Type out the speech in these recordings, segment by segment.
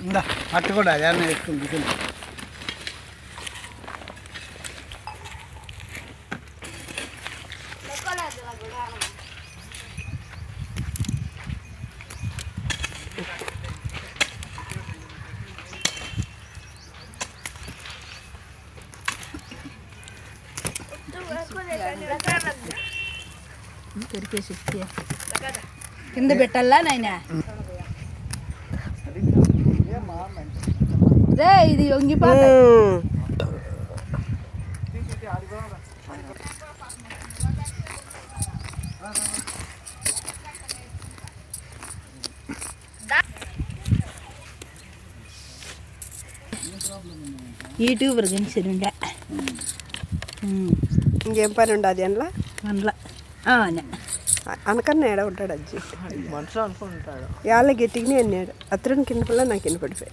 ఇందా అట్టు కూడా అదే వేసుకుంది పెరికేసి కింద పెట్టాలా నాయన రే ఇది వంగిపోతాయి యూట్యూబర్ గెలిచిరుండే ఇంకేం పని ఉండదు అందులో? అందులో. అనకన్నా ఏడ ఉంటాడు అజ్జి? మనసు అనుకుంటాడు. యాళ్ళ గట్టిగానే అన్నాడు. అతను కింద పిల్ల నాకు కింద పడిపోయి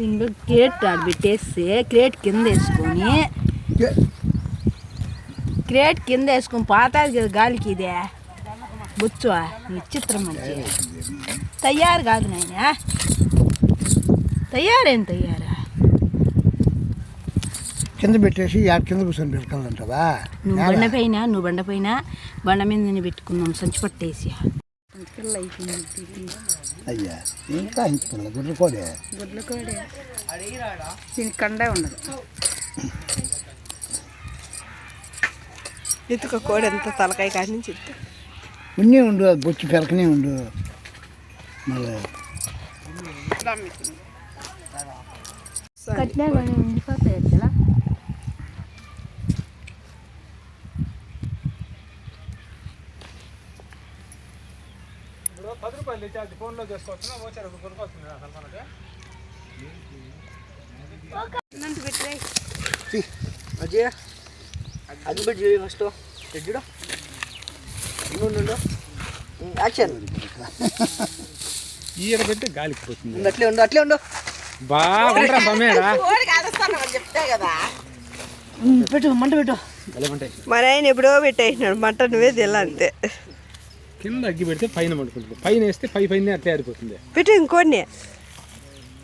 ఇంకో క్రేట్ ఆడ పెట్టేస్తే క్రేట్ కింద వేసుకొని క్రేట్ కింద వేసుకొని పాతాది కదా గాలికి ఇదే బొచ్చు విచిత్రం మంచి తయారు కాదు నాయన. తయారేం తయారా? కింద పెట్టేసి కింద కూర్చొని పెట్టుకోవాలంటావా? నువ్వు బండ పైన నువ్వు బండ పైన బండ మీద పెట్టుకుందాం సంచి పట్టేసి. అయ్యా ఇంకా ఇంచుకోలే గుడ్లు కూడా? గుడ్ల కోడే. దీనికి కండే ఉండదు. ఇతుక కోడి ఎంత తలకాయ కాడి నుంచి. ఉన్ని ఉండు అది బొచ్చి పెరకనే ఉండు. మళ్ళీ కట్టినా కానీ ఉండిపోతాయి అట్లా అజయ్ అది చూడు. ఫస్ట్ చూడు యాక్షన్. ఈడ పెట్టి గాలికి పోతుంది. ఉండు అట్లే ఉండు అట్లే ఉండు. బమ్మేడా పెట్టు మంట పెట్టు. నాయన ఎప్పుడో పెట్టేసినాడు మంట నువ్వే తెల్ల అంతే. కింద అగ్గి పెడితే పైన మండుకుంటుంది పైన వేస్తే పై పైన అట్లే ఆరిపోతుంది. పెట్టు ఇంకోన్ని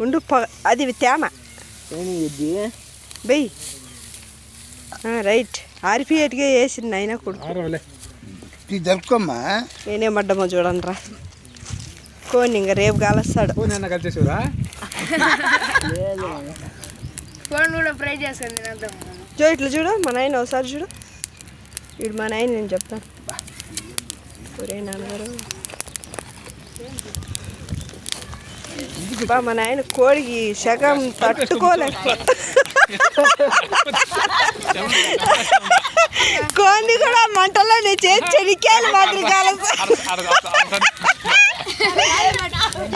ఉండు ప- అది తేమ. ఇది? బెయ్యి రైట్. ఆరిపియట్గా వేసింది అయినా కొడుకు. జరుపుకోమ్మా. నేనే మడ్డమో చూడండి రా కోని ఇంకా రేపు కాలస్తాడు. కలిసేసివరా? ఫోన్ కూడా ఫ్రై చూ ఇట్లా చూడు మా నాయన ఒకసారి చూడు. ఇడు మా నాయన నేను చెప్తాను. ఒరే నాన్నగారు బా మా నాయన కోడికి సగం తట్టుకోలేక కోడిని కూడా మంటలో నేను చేసి చెనిక్కాయలు మాత్రం కాలస్తా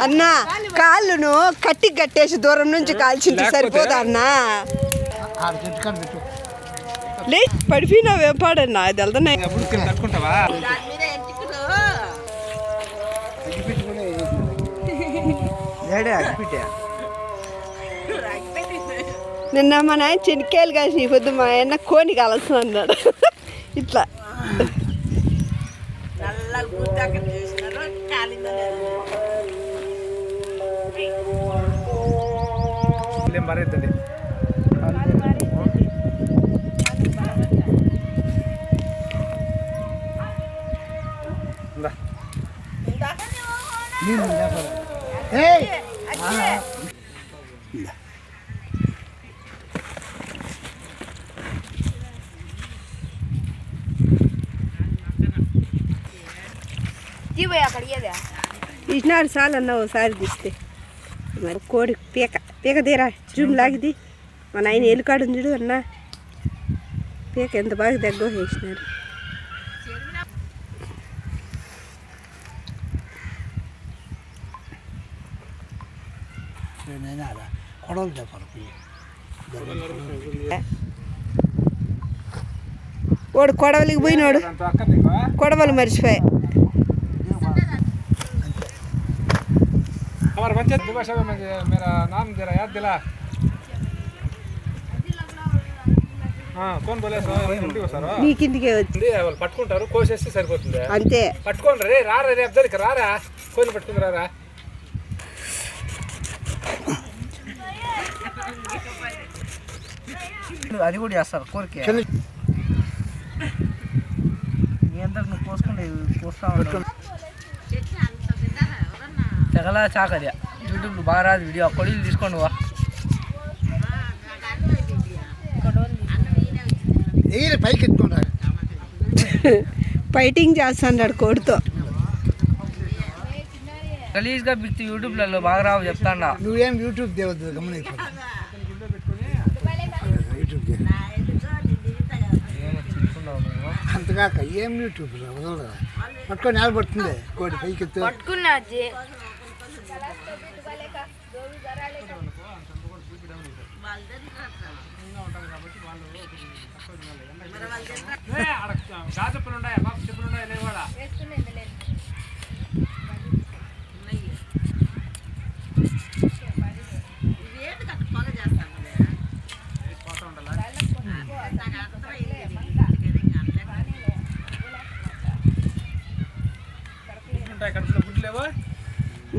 అన్నా కాళ్ళును కట్టి కట్టేసి దూరం నుంచి కాల్చింది సరిపోదా అన్నా? లే పడిపోయినా వేపాడన్నా అది వెళ్తున్నాయి. నిన్న మా నాయన చెనిక్కాయలు కాసి నీ పొద్దు మా ఆయన కోని కలసం అన్నాడు. ఇట్లా. ఏం పరేద్దండి ఇచ్చినాడు చాలు అన్న ఒకసారి తీస్తే మరి కోడి పీక పీక తీరా జూమ్ లాగిది. మా నాయన ఎలుకాడు చూడు అన్న. పీక ఎంత బాగా దగ్గర వేసినారు. కొడవలు చెప్పాలి వాడు కొడవలికి పోయినాడు. కొడవలు మర్చిపోయి. हमारे पंचायत दिवस है में मेरा नाम दे रहा याद दिला हाँ कौन बोले सर ఇంటికి వస్తారా నీ కిందికే వచ్చి ఉంది, వాళ్ళు పట్టుకుంటారు కోసేస్తే సరిపోతుంది అంతే పట్టుకోండి రే రారా రే అబ్బాయికి రారా కోయిలు పట్టుకుని రారా అది కూడా చేస్తారు కోరిక చిన్న నీ అంతకు నువ్వు కోసుకుంటే కోస్తా యూట్యూబ్ బాగా రాదు వీడియో కొడుకులు తీసుకోండి వా ఎయ్యి పైకి ఎత్తుకుంటారు ఫైటింగ్ చేస్తాడు కోడితో గలీజ్గా బిక్తి యూట్యూబ్లలో బాగా రావు చెప్తాండా నువ్వేం యూట్యూబ్ దేవద్దు గమనించు యూట్యూబ్ ఏం యూట్యూబ్ పట్టుకొని నిలబడుతుంది కోడి పైకి ఎత్తు పట్టుకున్నా చెప్పులు ఉన్నాయా పాప చెప్పులు ఉన్నాయా లేవు కూడా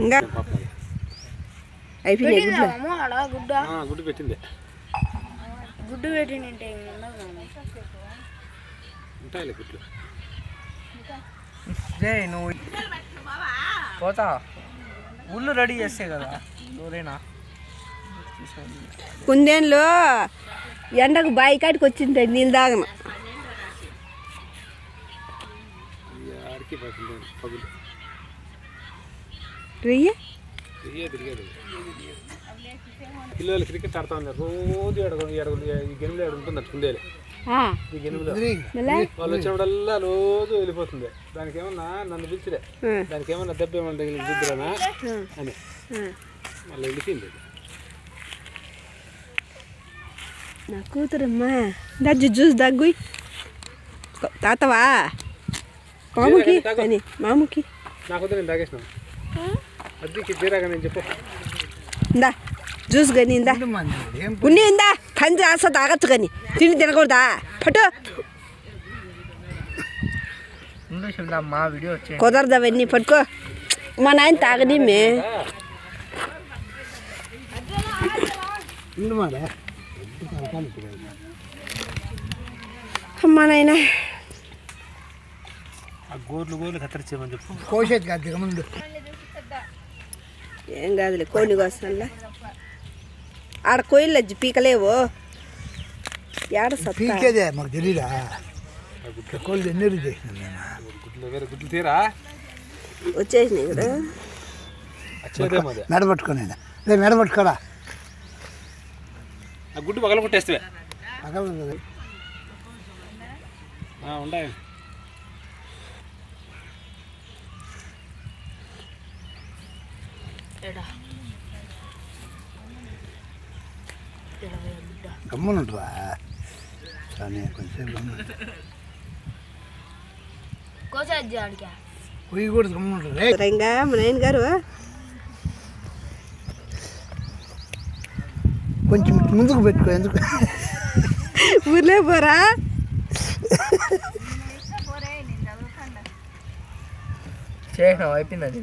ఇంకా అయిపోయినాయి గుడ్లు. ఆడ గుడ్డ. పెట్టింది. గుడ్లు. నువ్వు పోతా. ఊళ్ళు రెడీ చేస్తే కదా ఎవరైనా. కుందేన్లో ఎండకు బాయి కాడికి వచ్చింది నీళ్ళు తాగను. పగులు. రొయ్య? తిరిగేది పిల్లలు క్రికెట్ ఆడుతా ఉన్నారు. రోజు ఎడగ ఈ గెనుములు ఎక్కడ ఉంటుంది అట్టుకుందేలే ఈ గెనుములో వాళ్ళు వచ్చినప్పుడల్లా రోజు వెళ్ళిపోతుంది. దానికి ఏమన్నా నన్ను పిలిచిరే. దానికి ఏమన్నా దెబ్బ ఏమన్నా తగిలింది అని. మళ్ళీ వెళ్ళిపోయింది నా కూతురమ్మా. దజ్జు జ్యూస్ దగ్గు తాతవా? మాముకి? అని మాముకి. నాకు నేను తాగేసినాను అద్దెకి తీరాగా నేను చెప్పు ఇందా జ్యూస్ కానీ ఇందా ఏం ఉన్ని ఇందా కంది ఆస తాగచ్చు కానీ తిని తినకూడదా పట్టు ముందు చెప్తా మా వీడియో వచ్చే కుదరదు అవన్నీ పట్టుకో మా నాయన తాగని మే ఉండు మాడ అమ్మా నాయన ఆ గోర్లు గోర్లు కత్తిరించేమని చెప్పు కోసేది కాదు దిగముందు ఏం కాదులే కోని కోసంలా ఆడ కోయిల్ అజ్జి పీకలేవు ఏడ సత్తా పీకేదే మాకు తెలీదా కోళ్ళు ఎన్నెరు చేసినాను నేను గుడ్లు వేరే గుడ్లు తీరా వచ్చేసినాయి కదా వచ్చేదేమో అదే మెడబట్టుకొని లేదు మెడబట్టుకోరా ఆ గుడ్డు పగల కొట్టేస్తే పగల ఉండాయి గమ్మునుంటువా కానీ కొంచెం గమ్మున కోసా అజ్జి ఆడికా పొయ్యి కూడా గమ్మునుంటుంది రే రంగా మా నాయన గారు. కొంచెం ముందుకు పెట్టుకో ఎందుకు? ఊర్లే పోరా? చేసినావు? అయిపోయింది అది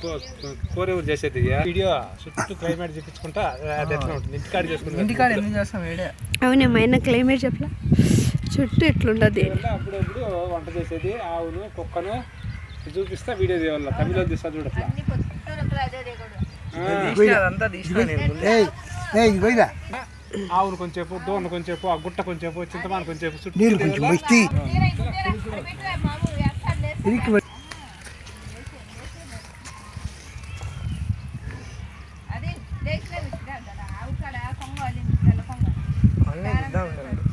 కూర ఎవరు చేసేది వీడియో చుట్టూ క్లైమేట్ చూపించుకుంటా అది ఎట్లా ఉంటుంది? ఇంటికాడ చేసుకుంటా ఇంటికాడ ఎందుకు చేస్తాం వీడియో? క్లైమేట్ చెప్పలా. చుట్టూ ఎట్లుండదు? అప్పుడప్పుడు వంట చేసేది ఆవును కుక్కను చూపిస్తా వీడియో చేయాలి తమిళ తీస్తా చూడట్లా ఆవును కొంచెంసేపు దోణ కొంచెంసేపు ఆ గుట్ట కొంచెంసేపు చింతమాన కొంచెంసేపు చుట్టూ కొంచెం వస్తే ఇరికి పెట్టి అన్నీ ఇద్దాం ఉండండి.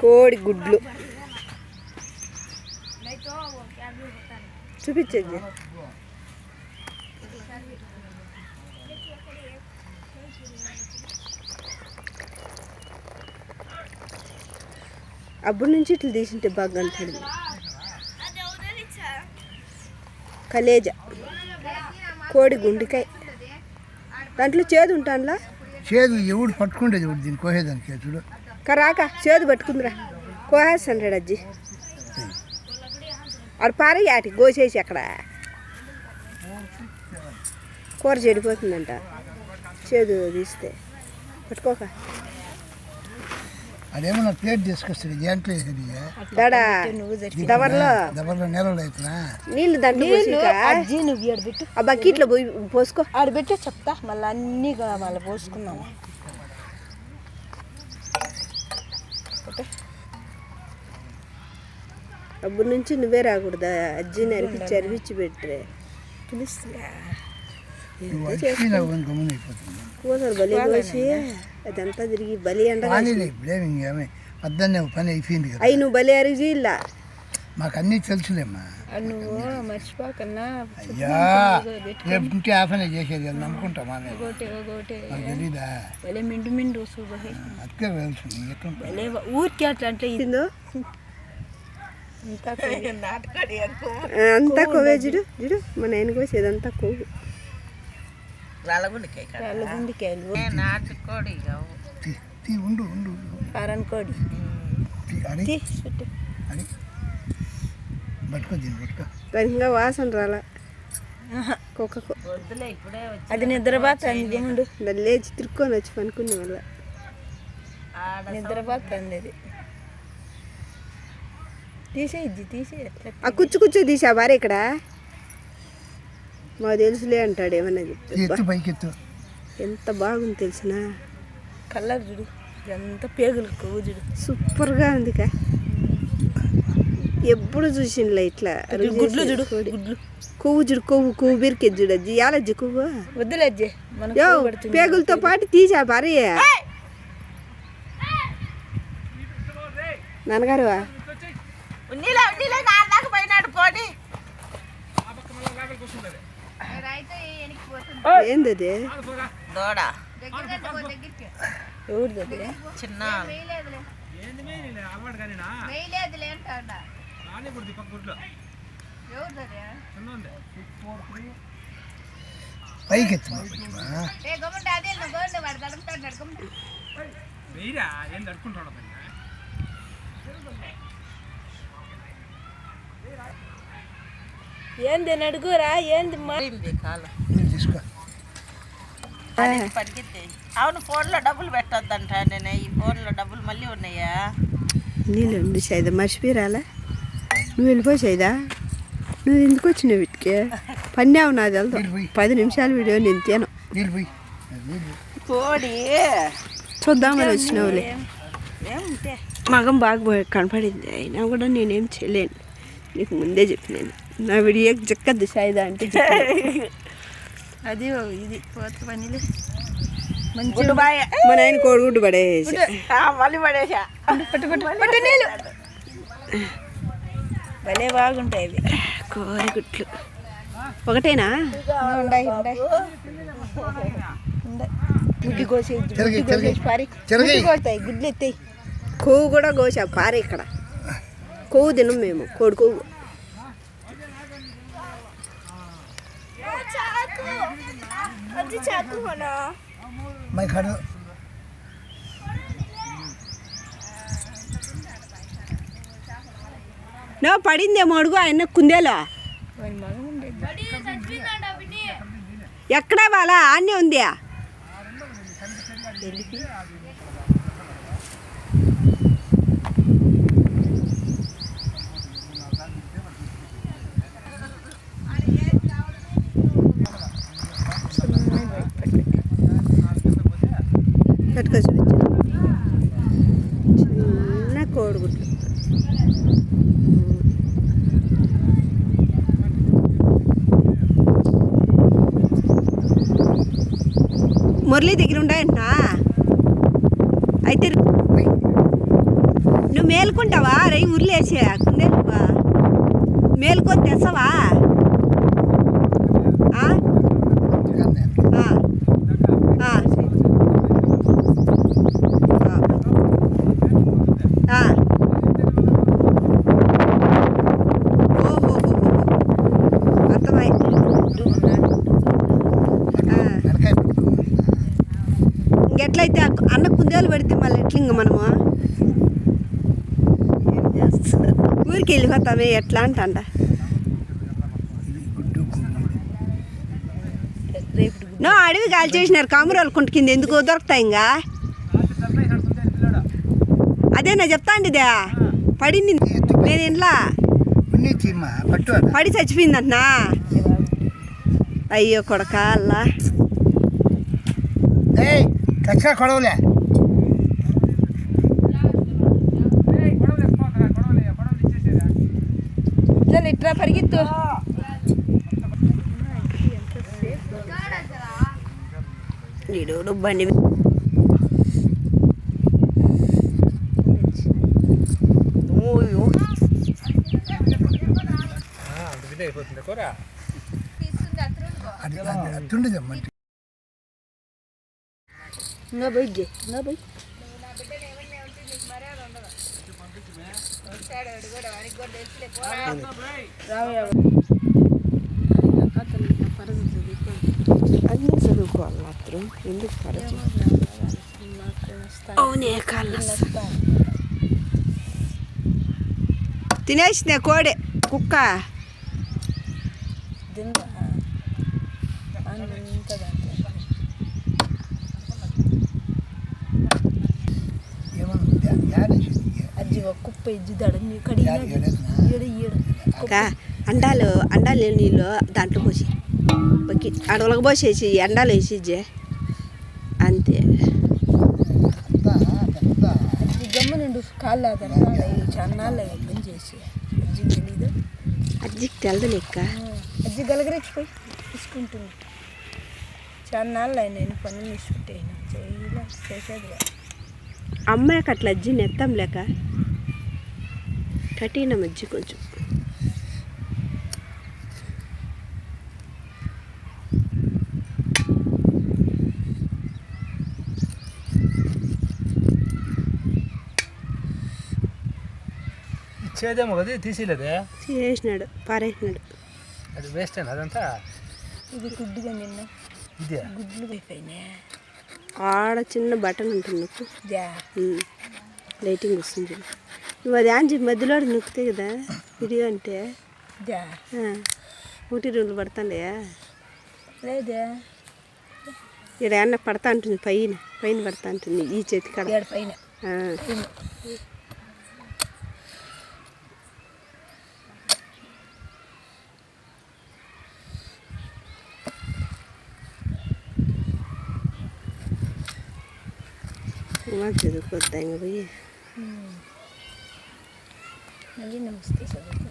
కోడి గుడ్లు చూపించేది అప్పుడు నుంచి ఇట్లా తీసింటే బాగా అంటాడు కలేజా. కోడి గుండికాయ. దాంట్లో చేదు ఉంటానులా? చేదు ఎవడు పట్టుకుండేది ఎవడు దీన్ని కోసేదానికి చూడు. కరాక చేదు పట్టుకుందిరా. కోసేస్తాడు అజ్జి ఆడు పారే ఆటి గోసేసి అక్కడ. కూర చెడిపోతుందంట. చేదు తీస్తే. పట్టుకోక. అదేమన్నా ప్లేట్ తీసుకొస్తాడు దేంట్లో నెలలు అవుతున్నా నీళ్ళు దాంట్లో ఆ బకెట్లో పోయి పోసుకో. ఆడ పెట్టే చెప్తా. మళ్ళీ అన్నీ మళ్ళీ పోసుకున్నాము అప్పటి నుంచి నువ్వే రాకూడదా? అజ్జిని అరిపించి అరిపించి పెట్టే పిలుస్తురా. నువ్వు వచ్చి నాకు గమ్మున అయిపోతుంది. కూసరు బలి కోసి అదంతా తిరిగి బలి బ్లేమింగ్ ఏమే పద్దన్నే పని అయిపోయింది కదా అవి నువ్వు బలి అరిగి ఇలా మాకు అన్నీ తెలుసులేమ్మా నువ్వు మర్చిపోకన్నా అయ్యా రేపు నుంచి ఆఫనే చేసేది అది నమ్ముకుంటామా నాకు తెలీదా భలే మిండు మిండు అత్తే తెలుసు ఎక్కడ ఊరికి అట్లా అంటే ఇది అంతా అంతా కొవ్వే చూడు చూడు మా నాయన కోసేది అంతా కొవ్వు గుండికాయలు తీ, తీ ఉండు ఉండు ఉండు. కారన్ కోడి. తీ, అడి తీ, చుట్టూ. అడి పట్టుకో దీన్ని పట్టుకో. దానికి ఇంకా వాసన రాలా. కుక్కకు అది నిద్రపోతుంది ఉండు. లేచి తిరుక్కొని వచ్చి పనుకునే వల్ల నిద్రపోతుంది అది తీసేయద్ది తీసే ఆ కుచ్చు కుచ్చు తీసా భార్య ఇక్కడ. మా తెలుసులే అంటాడు ఏమన్నా చెప్తే. ఎత్తు పైకి ఎత్తు ఎంత బాగుంది తెలిసిన? కలర్ చూడు ఎంత పేగులు చూడు. సూపర్గా ఉంది కా ఎప్పుడు చూసిండ్లే ఇట్లా గుడ్లు చూడు గుడ్లు. కొవ్వు చూడు కొవ్వు కొవ్వు బిరికే చూడు. అజ్జి యాలజ్జి కొవ్వు? వద్దులేజ్జే పేగులతో పాటు తీసా భార్య. నాన్నగారు ఏంది అది ఎవరిది అది పైకి ఎత్తు మా బుజ్జిమా. వెయ్యిరా ఏం తడుకుంటాడు ఏంది అని అడుగురా ఏంది తీసుకో. అవును ఫోన్లో డబ్బులు పెట్టొద్దంట నేను. ఈ ఫోన్లో డబ్బులు మళ్ళీ ఉన్నాయా? నీళ్ళు ఉండి సైదా మర్చిపోయిరాలా? నువ్వు వెళ్ళిపోయి సైదా నువ్వు ఎందుకు వచ్చినావు వీటికి పన్నావు నాది వెళ్తాం పది నిమిషాల వీడియో నేను తిను. కోడి చూద్దామని వచ్చినావులే మగం బాగా కనపడింది. అయినా కూడా నేనేం చేయలేను. నీకు ముందే చెప్పినాను. నా వీడియోకి చెక్కద్దు సాయిదా అంటే. అది ఇది పోత పనిలే. గుడ్డు బాయ్. మా నాయన కోడిగుడ్డు పడేసి. మళ్ళీ పడేసా. భలే బాగుంటాయి అవి కోడిగుడ్లు ఒకటేనా? ఉండాయి ఉండాయి తిరగై కోసేసి పారి. తిరగై గుడ్డి కొడతాయి గుడ్లు ఎత్తాయి. కొవ్వు కూడా కోసా పారే ఇక్కడ. కొవ్వు తినం మేము కోడి కొవ్వు. నో పడిందేమో అడుగు ఆయన కుందేలో ఎక్కడా వాళ్ళ ఆన్నే ఉంది పట్టుకో చూపించు చిన్న కోడిగుడ్లు మురళి దగ్గర ఉన్నాయంటనా అయితే నువ్వు మేలుకుంటావా? రై ఉర్లేసే కుందేలువా మేలుకొని తెస్తావా? అర్థమైంది. ఆ. ఆ. ఆ. ఓహో అర్థమై అట్లయితే అన్న కుందేలు పెడితే మళ్ళీ ఎట్లా ఇంక మనము? ఊరికి వెళ్ళిపోతామే ఎట్లా అంటాండ? నో అడవి గాలి చేసినారు కామరాలు కుంట కింద ఎందుకు దొరుకుతాయి ఇంకా? అదే నా చెప్తాండిదే పడింది. నేను ఇంట్లో పడి చచ్చిపోయిందన్నా అయ్యో కొడక అల్లా. కచ్చా కొడవలే. ఇట్లా పరిగెత్తు. నీడు బండి అయిపోతుంది కూర. మంచి ఇంకా పోయి ఇంకా పోయి అన్నీ చదువుకోవాలి మాత్రం. ఎందుకు పరచు అవునే కాళ్ళ తినేసిందే కోడి కుక్క దిందా అంత ఏమన్నా యాడేసింది అజ్జి ఒక కుప్ప ఇజ్జి దడ కడి అండాలు అండాలు నీళ్ళు దాంట్లో పోసి. బకి అడవులకు పోసేసి అండాలు వేసి అంతే. అంతా పెద్ద అజ్జి కాళ్ళు అతను చన్నాళ్ళు పని చేసి అజ్జి తెలీదు అజ్జికి తెలదు లెక్క. అజ్జి గలగరెచ్చిపోయి తీసుకుంటుంది చన్నాళ్ళు నేను పనులు తీసుకుంటేను చేయలే చేసేది అమ్మాయికి అట్లా అజ్జి నెత్తం లేక? కఠినం అజ్జి కొంచెం. ఇచ్చేదేమో కదా తీసేలేదే? చేసినాడు పారేసినాడు. అది వేస్ట్ అయినా అదంతా? ఇది గుడ్డిగా నిన్న. ఇదే? గుడ్లు అయిపోయినాయి ఆడ చిన్న బటన్ ఉంటుంది. లైటింగ్ వస్తుంది. నువ్వు అది చెప్పి మధ్యలో నొక్కితే కదా వీడియో అంటే? ఒకటి రెండు పడతాండే లేదే. ఇక్కడ ఏమన్నా పడతా ఉంటుంది పైన పైన పడతా ఉంటుంది ఈ చేతి కాడ. పైన. చదువుకోద్దా ఇంక పోయి. మళ్ళీ నమస్తే చదువుకుని వస్తా